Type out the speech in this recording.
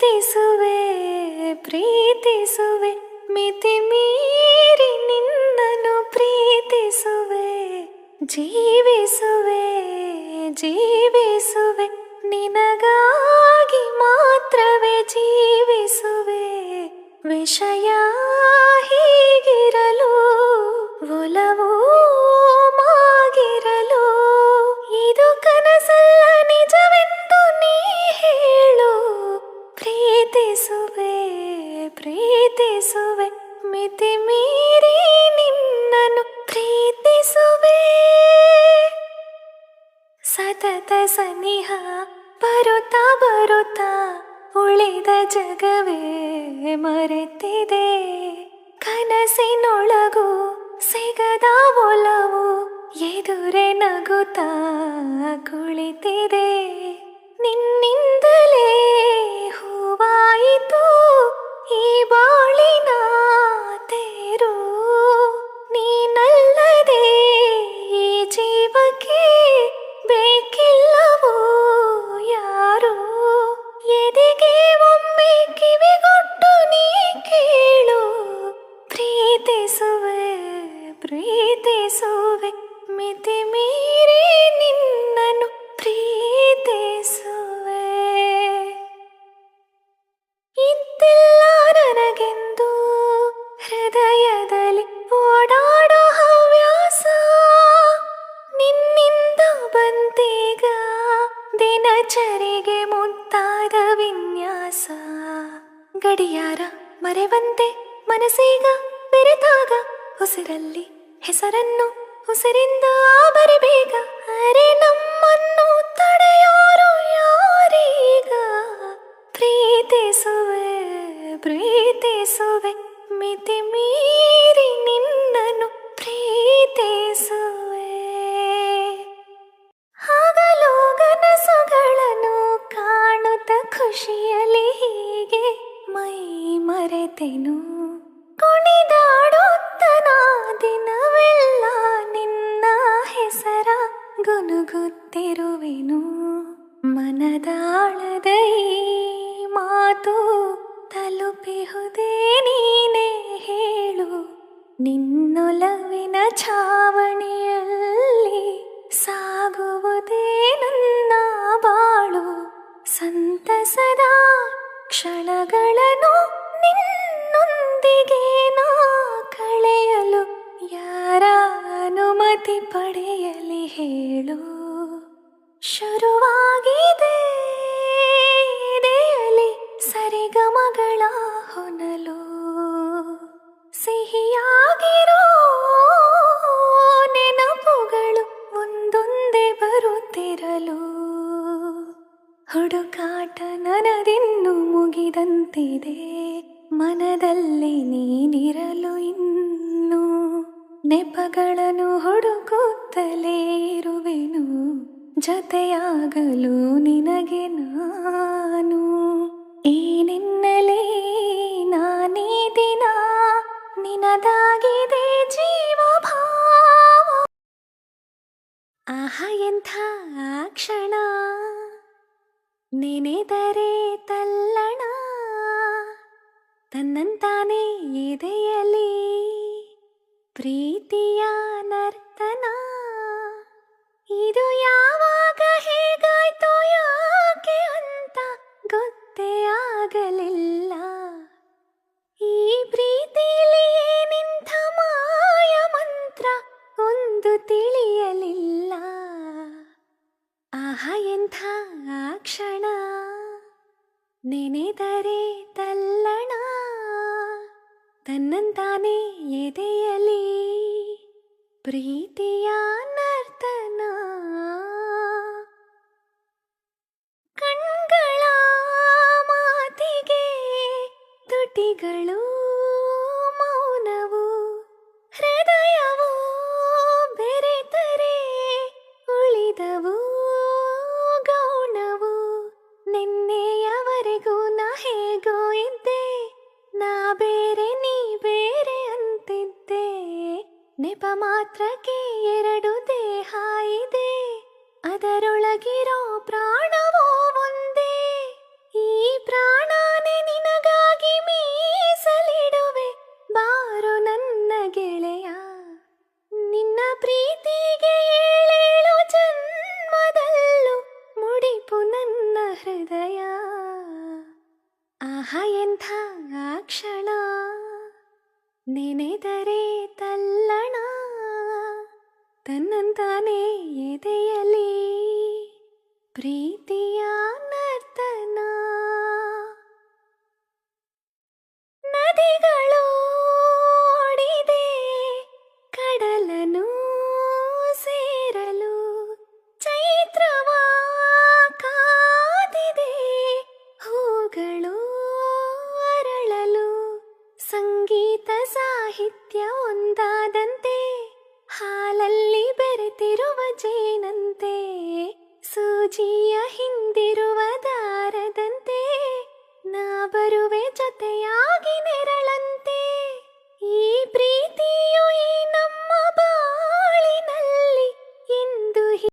ಪ್ರೀತಿಸುವೆ ಪ್ರೀತಿಸುವೆ ಮಿತಿ ಮೀರಿ ನಿನ್ನನು ಪ್ರೀತಿಸುವೆ ಜೀವಿಸುವೆ ಜೀವಿಸುವೆ ನಿನಗಾಗಿ ಮಾತ್ರವೇ ಜೀವಿಸುವೆ ವಿಷಯ ಸನಿಹ ಬರುತ್ತಾ ಬರುತ್ತಾ ಉಳಿದ ಜಗವೇ ಮರೆತಿದೆ. ಕನಸಿನೊಳಗು ಸಿಗದ ಒಲವು ಎದುರೆ ನಗುತ್ತಾ ಕುಳಿತಿದೆ. ಮುತ್ತಾದ ವಿನ್ಯಾಸ. ಗಡಿಯಾರ ಮರೆವಂತೆ ಮನಸ್ಸೀಗ ಬೆರೆತಾಗ ಉಸಿರಲ್ಲಿ ಹೆಸರನ್ನು ಉಸಿರಿಂದ ಬರಬೇಗ. ಅರೆ ಕುಣಿದಾಡುತ್ತ ನಾ ದಿನವೆಲ್ಲ ನಿನ್ನ ಹೆಸರ ಗುನುಗುತ್ತಿರುವೆನು. ಮನದಾಳದ ಮಾತು ತಲುಪಿಹುದೇ ನೀನೇ ಹೇಳು. ನಿನ್ನೊಲವಿನ ಛಾವಣಿಯಲ್ಲಿ ಸಾಗುವುದೇ ನನ್ನ ಬಾಳು. ಸಂತಸದ ಕ್ಷಣಗಳನ್ನು ನಿನ್ನೊಂದಿಗೆ ನಾ ಕಳೆಯಲು ಯಾರ ಅನುಮತಿ ಪಡೆಯಲಿ ಹೇಳು. ಶುರುವಾಗಿದೆ ಸರಿಗಮಗಳ ಹೊನಲು. ಸಿಹಿಯಾಗಿರೋ ನೆನಪುಗಳು ಒಂದೊಂದೇ ಬರುತ್ತಿರಲು. ಹುಡುಕಾಟ ನನದಿನ್ನು ಮುಗಿದಂತಿದೆ. ಮನದಲ್ಲಿ ನೀನಿರಲು ಇನ್ನು ನೆಪಗಳನ್ನು ಹುಡುಕುತ್ತಲೇ ಇರುವೆನು ಜೊತೆಯಾಗಲು ನಿನಗೆ ನಾನು ಏನೆನ್ನಲೇ ನಾನೇ ದಿನ ನಿನದಾಗಿದೆ ಜೀವ ಭಾವ ಆಹ, ಎಂಥ ಕ್ಷಣ. ನೆನೆದರೆ ತಲ್ಲಣ. ತನ್ನಂತಾನೇ ಎದೆಯಲಿ. ಪ್ರೀತಿಯ ನರ್ತನ. ಇದು ಯಾವಾಗ ಹೇಗಾಯ್ತೋ ಯಾಕೆ ಅಂತ ಗೊತ್ತೇ ಆಗಲಿಲ್ಲ. ಈ ಪ್ರೀತಿಲಿ ಏನಿಂಥ ಮಾಯ ಮಂತ್ರ ಒಂದು ತಿಳಿಯಲಿಲ್ಲ. ಆಹ, ಎಂಥ ಕ್ಷಣ. ನೆನೆದರೆ ತಲ್ಲಣ. ತನ್ನಂತಾನೇ ಎದೆಯಲಿ. ಪ್ರೀತಿಯ ನರ್ತನ. ಕಣ್ಗಳ ಮಾತಿಗೆ ತುಟಿಗಳು ಮೌನವು. ಹೃದಯವು ಬೆರೆತರೆ ಉಳಿದವು. ನೆಪ ಮಾತ್ರಕ್ಕೆ ಎರಡು ದೇಹ ಇದೆ. ಅದರೊಳಗಿರೋ ಪ್ರಾಣವೋ ಒಂದೇ. ಈ ಪ್ರಾಣನೇ ನಿನಗಾಗಿ ಮೀಸಲಿಡುವೆ. ಬಾರು ನನ್ನ ಗೆಳೆಯ. ನಿನ್ನ ಪ್ರೀತಿಗೆ ಏಳೇಳು ಜನ್ಮದಲ್ಲೂ ಮುಡಿಪು ನನ್ನ ಹೃದಯ. ಆಹ, ಎಂಥ ಕ್ಷಣ. ನೆನೆದರೆ ತಲ್ಲಣ ತನ್ನಂತಾನೇ ಎದೆಯಲಿ ಪ್ರೀತಿಯ ನರ್ತನ. ನದಿಗಳೋಡಿದೆ ಕಡಲನು ಸೇರಲು ಚೈತ್ರವ ಕಾದಿದೆ, ಹೂಗಳು ಅರಳಲು ಸಂಗೀತ ಸಾಹಿತ್ಯ ಒಂದಾದಂತೆ ಹಾಲಲ್ಲಿ ಹಿಂದಿರುವ ಜೇನಂತೆ ಸೂಜಿಯ ಹಿಂದಿರುವದ